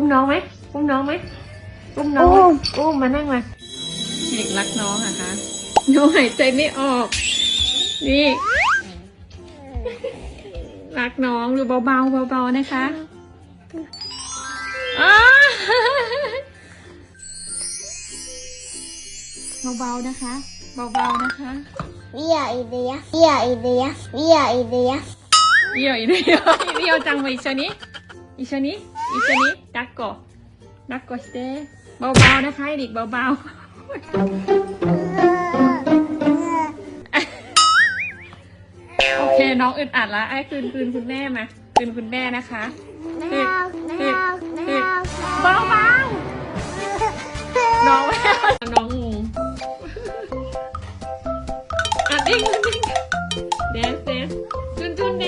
อุ้มน้องไหมอุ้มน้องไหมอุ้มน้องอุ้มมานั่งมาเด็กรักน้องอะคะน้องหายใจไม่ออก นี่ รักน้องดูเบาๆเบาๆนะคะเบาๆนะคะเบาๆนะคะเบียอีเดียเบียอีเดียเบียอีเดียเบียอีเดียเบียจังไปอีชนี้อีชนี้ อีกตันิดดักก่อดักก่อสเตเบาๆนะคะเด็กเบาๆ โอเคน้องอึดอัดละไอ้คืนคืนคุณแม่มาคืนคุณแม่นะคะแมวแมวแมวเบาๆน้องแมวน้องงูอัดดิ้งดิ้งเดนเดนจุนจุน